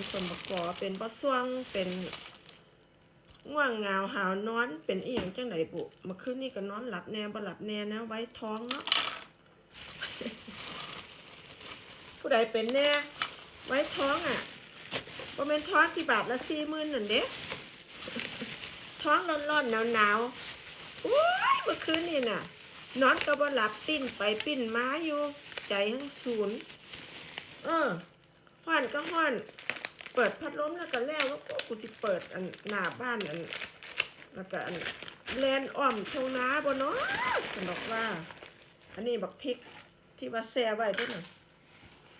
ำสมประกอบเป็นปลาซ่วงเป็นง่วงเงาหาวนอนเป็นอีหยังจังไดบุมื่อคืนนี้ก็นอนหลับแน่บ่หลับแน่นะ ไว้ท้องเนาะผู้ใดเป็นแน่ ไว้ท้องอะบ่แม่นท้องที่บาทละสี่หมื่นนั่นเด้ท้องร้อนๆหนาวๆโอ้ยเมื่อคืนนี่น่ะ นอนก็บ่หลับปิ้นไปปิ้นมาอยู่ ใจทั้งศูนย์เออห้อนก็ห้อน เปิดพัดลมแล้วก็แล้วแล้วก็กูสิเปิดอันหน้าบ้านอันแล้วก็อันแลนอ้อมทงนาบ่เนาะฉันบอกว่า อันนี้บักพริกที่ว่าแซ่ไว้ด้วยน่ะ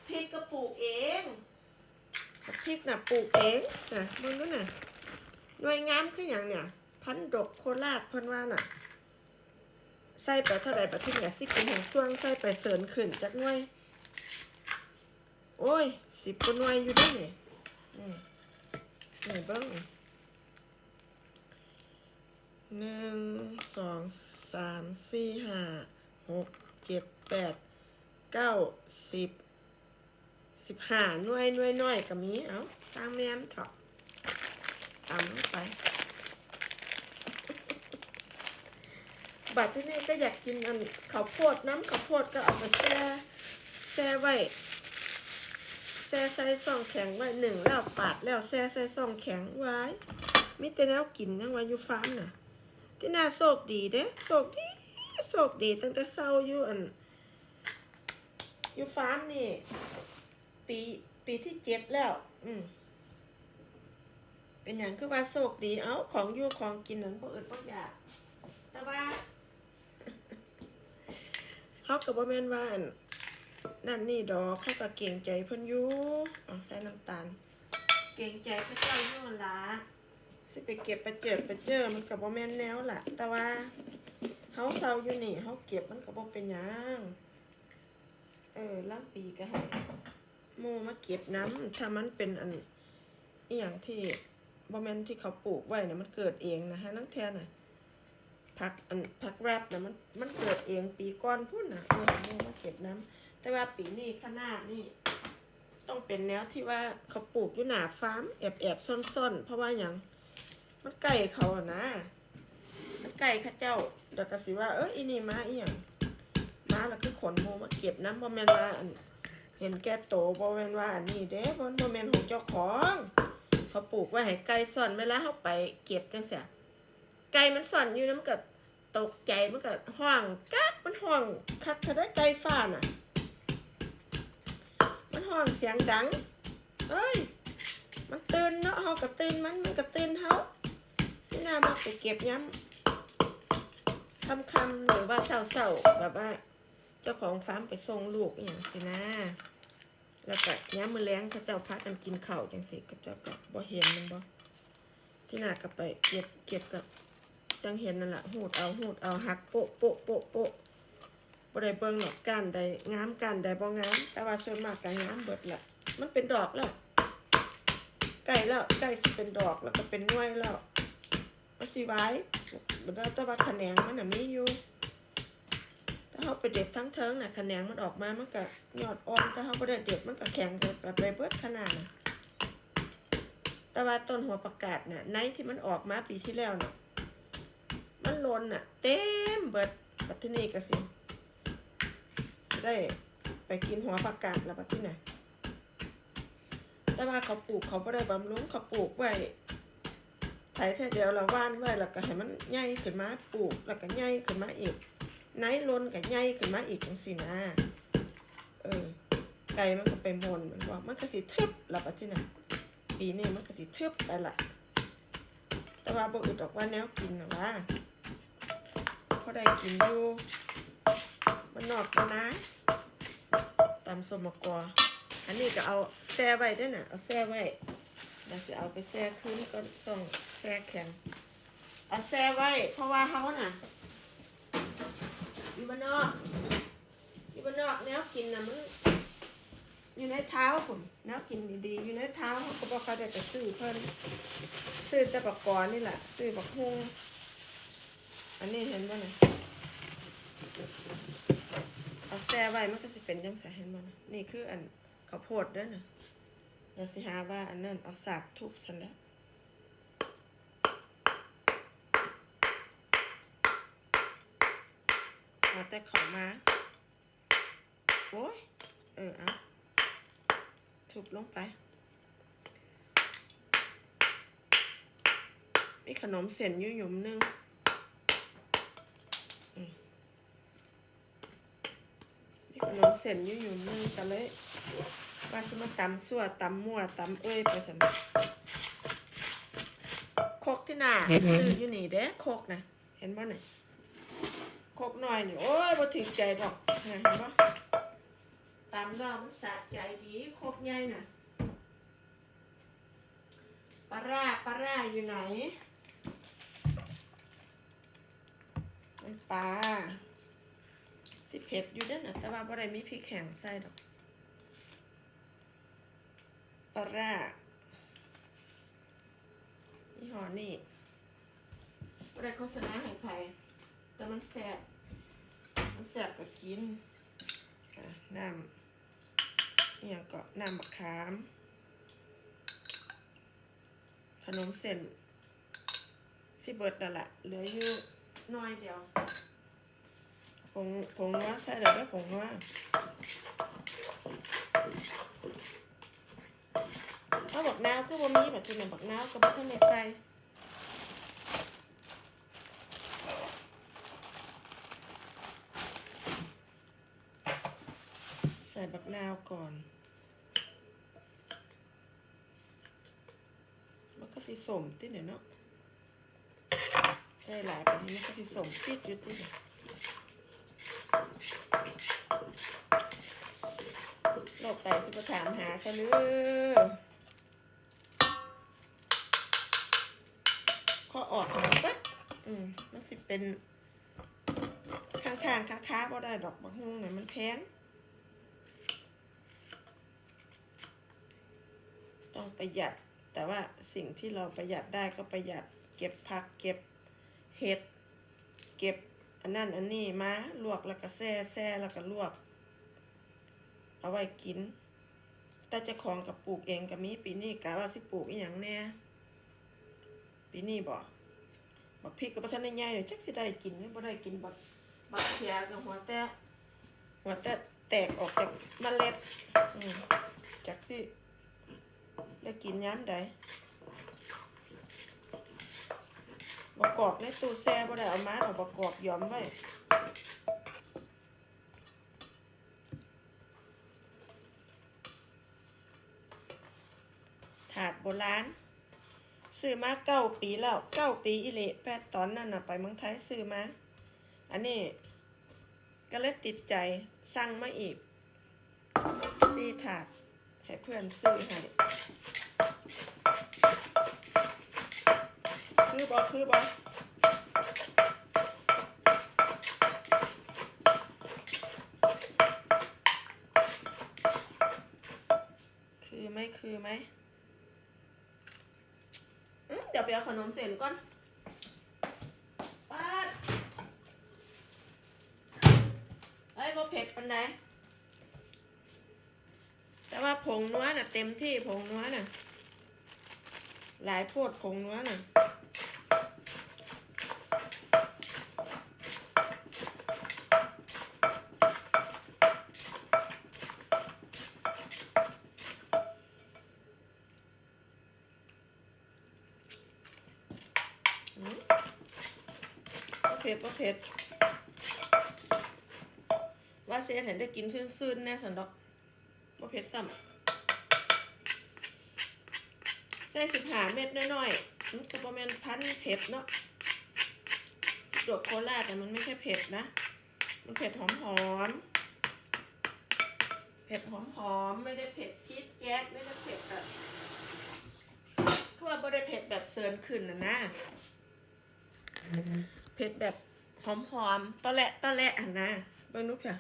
พริกก็ปลูกเองบักพริกน่ะปลูกเองน่ะมึงก็น่ะหน่วยงามคืออย่างเนี่ย พันดกโคราชเพิ่นว่าน่ะใส่ไปเท่าไหร่ประเทศเนี่ยสิกินแห่งช่วงใส่ไปเสริญขึ้นจักหน่วย โอ้ยสิบกว่าหน่วยอยู่เด้วยนี่ นี่นี่เบิ้งหนึ่งสองสามสี่ห้าหกเจ็ดแปดเก้าสิบสิบห้าหน่วยหน่วยน้อยก็มีเอ้าตามแม่มเถอะตามไป บัดที่นี่ก็อยากกินอันข้าวโพดน้ำข้าวโพดก็เอาไปแช่แช่ไว้ แช่ใส่ซองแข็งไว้หนึ่งแล้วปาดแล้วแช่ใส่ซองแข็งไว้มิแต่แนวกินยังไว้อยู่ฟาร์มน่ะ ที่น่าโชคดีเด้โชคดีโชคดีตั้งแต่เศร้าอยู่อันอยู่ฟาร์มนี่ ปีปีที่เจ็ดแล้ว อืมเป็นอย่างคือว่าโชคดีเอ้าของอยู่ของกินนั้นพวกอื่นพวกอยากแต่ว่าเขากับว่าแม่นว่าอัน นั่นนี่ดอกเขาก็เก่งใจเพิ่นอยู่เอาใส่น้ำตาล เก่งใจพระเจ้าอยู่นั่นละสิไปเก็บไปเจิดไปเจอมันกับว่แม่นแนวล่ะ แต่ว่าเขาเศร้าอยู่นี่เขาเก็บมันกับว่เป็นหยังเออล่ำปีก็ให้หมูมาเก็บน้ำถ้ามันเป็นอันอีหยังที่บ่แม่นที่เขาปลูกไว้นะมันเกิดเองนะฮะนั่งแทนน่ะผักอันผักแรบนะมันมันเกิดเองปีก่อนพุ่นนะเออนี่มาเก็บน้ำ แต่ว่าปีนี้ข้างหน้านี่ ต้องเป็นแนวที่ว่าเขาปลูกอยู่หนาฟาร์มแอบแอบซ่อนซ่อนๆเพราะว่าอย่างมันใกล้เขาอะนะ มันใกล้เข้าเจ้าเดี๋ยวก็สิว่า เอออีนี่มาอีหยังมาแล้วคือขนโมมาเก็บน้ำบ่แมนว่าเห็นแก่โตบ่แมนว่านนี้เด้บ่บ่แมนของเจ้าของ เขาปลูกไว้ให้ไก่ซ่อนเวลาเขาไปเก็บจังซี่ไก่มันสั่นอยู่นะมันก็ตกใจมันก็ห้องกักมันห้องคักถ้าได้ไก่ฟ้าน่ะ ห้องเสียงดัง เอ้ย มันตื่นเนาะเฮาก็ตื่นมันมันก็ตื่นเฮาที่น่ามักไปเก็บย้ำค่ำหรือว่าเศร้าๆแบบว่า เจ้าของฟาร์มไปส่งลูกอย่างสินะ แล้วก็ย้ำมือแรงเขาเจ้าพักกันกินข้าวจังสิเขาเจ้าก็บ่เห็นมันบ่ที่น่าก็ไปเก็บเก็บกับจังเห็นนั่นแหละหูดเอาหูดเอาหักโปะโปะโปะโปะ บ่ได้เบิ่งหรอกก้านใดงามก้านใดบ่งาม แต่ว่าส่วนมากก็งามเบิดละมันเป็นดอกแล้วใกล้แล้วใกล้สิเป็นดอกแล้วก็เป็นหน่วยแล้วมันสิไว้บ่ได้แต่ว่าแขนงมันน่ะมีอยู่ถ้าเฮาไปเด็ดทั้งเทิงน่ะแขนงมันออกมามันก็ยอดอ่อนถ้าเฮาบ่ได้เด็ดมันก็แข็งไปไปเบิดขนาดน่ะแต่ว่าต้นหัวประกาศน่ะในที่มันออกมาปีที่แล้วน่ะมันล้นน่ะ เต็มเบิดปัทนีกสิสิ ได้ ไปกินหัวประกาศแล้วปัทนี่แต่ว่าเขาปลูกเขาไม่ได้บำรุงเขาปลูกไว้ไถแค่เดียวเราว่านไว้แล้วก็ให้มันใหญ่ขึ้นมาปลูกแล้วก็ใหญ่ขึ้นมาอีกไนล้นก็ใหญ่ขึ้นมาอีกจังสินะเออ ไก่มันก็ไปมนมันบอกมันก็สิทึบแล้วปัทนี่ปีนี้มันก็สิทึบไปละแต่ว่าบ่อึดออกว่าแนวกินนะว่าพอได้กินอยู่ มันนอกแล้วนะตำสมกออันนี้ก็เอาแช่ไว้ด้วยนะเอาแช่ไว้เราจะเอาไปแช่คืนก็ส่งแช่แข็งเอาแช่ไว้ เพราะว่าเขาน่ะอยู่บ้านนอกอยู่บ้านนอกแนวกินนะมันอยู่ในเท้าผมแนวกินดีๆอยู่ในเท้าเขาก็บอกเขาได้ไปซื้อเพิ่นซื้อแต่ปากกอนนี่แหละซื้อปักฮุงอันนี้เห็นบ่เนี่ย เอาแซ่ไว้มันก็จะเป็นยังไงเห็นบ่นนี่คืออันข้าวโพดเด้อนะเดี๋ยวสิหาว่าอันนั้นเอาสากทุบฉันแล้วมาแต่เขามา โอ้ย เออเอาทุบลงไป มีขนมเส้นยุ่หยุมหนึงอืมมีขนม เส้นอยุ่หยุมหนึงแต่เลยว่าจะมาตำสั่วตำมั่วตำเอ้ยไปสันโคกที่หน้าซื้ออยู่นี่เด้โคกนะเห็นบ่เนี่ยโคกหน่อยนี่โอ้ยบ่ถึงใจดอกนะเห็นบ่ตำแล้วมันสะใจดีโคกใหญ่น่ะปลาร่าปลาร่าอยู่ไหนมันปลา สิเผ็ดอยู่ด้อน่ะแต่ว่าบ่ได้มีพริกแห้งใส่ดอกปลาร่ายี่ห้อนี่บ่ได้โฆษณาให้ไผแต่มันแซ่บมันแซ่บก็กินน้ำอหย่างก็น้ำมะขาม ขนมเส้นสิเบิดนั่นแหละเหลืออยู่น้อยเดียว ผงผงนัวใส่แล้วได้ผงนัวเอาบักนาวก็บ่มีแบบที่นั่นบักนาวก็บ่ทันได้ใส่ใส่บักนาวก่อนมันก็สิสมติเนี่ยเนาะใส่หลายไปนี้มันก็สิสมติดอยู่ติเนี่ย โลกไตสิบถามหาซะเลยข้อออกมาปั๊บอืมมันสิเป็นข้างๆค้าๆบ่ได้ดอกบักฮุ่งเนี่ยมันแพงต้องประหยัด แต่ว่าสิ่งที่เราประหยัดได้ก็ประหยัด เก็บผักเก็บเห็ด เก็บ อันนั้นอันนี้มาลวกแล้วก็แซ่แซ่แล้วก็ลวก เอาไว้กิน แต่เจะของกับปลูกเองกับมีปีนี้กะว่าสิปลูกอีหยังแน่ปีนี้บ่บักพริกกับทันได้ใหญ่เลยจักสิได้กินหรือบ่ได้กินบักบักเขียกับหัวแต่หัวแต่แตกออกจากเมล็ดจักสิได้กินย้ำใด บักกอกในตู้แช่บ่ได้เอามาเอาบักกอกหยอมไว้ถาดโบราณซื้อมาเก้าปีแล้วเก้าปีอิเละแปดตอนนั้นน่ะไปเมืองไทยซื้อมา อันนี้ ก็เลยติดใจสั่งมาอีกสี่ถาดให้เพื่อนซื้อให้ คือบอคือบอคือไหมคือไหมเดี๋ยวไปเอาขนมเส้นก่อนป้าดเอ้ยบ่เผ็ดปันใดแต่ว่าผงนัวน่ะเต็มที่ผงนัวน่ะ หลายโพดผงนัวน่ะ ผ็ดบ่เผ็ดว่าเสียเห็นได้กินซื่นๆแน่สันดอกบ่เผ็ดซ้ำใส่สิบหาเม็ดน้อยๆมันก็บ่แม่นพันเผ็ดเนาะดอกโคราชแต่มันไม่ใช่เผ็ดนะ มันเผ็ดหอมๆ เผ็ดหอมๆ ไม่ได้เผ็ดจี๊ดแก๊สไม่ได้เผ็ดแบบคือว่าบ่ได้เผ็ดแบบเซิร์นขึ้นนะนะ เผ็ดแบบหอมๆตอแหละตอแหละอันนะเบิ้งดูเพีย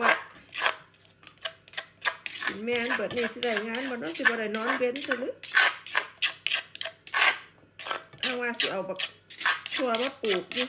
ว่าแม่นเบิดนี่สิได้งานบ่น้องสิบ่ได้นอนเว้นซะหรือเอาว่าสิเอาบักทั่วมาปลูกอยู่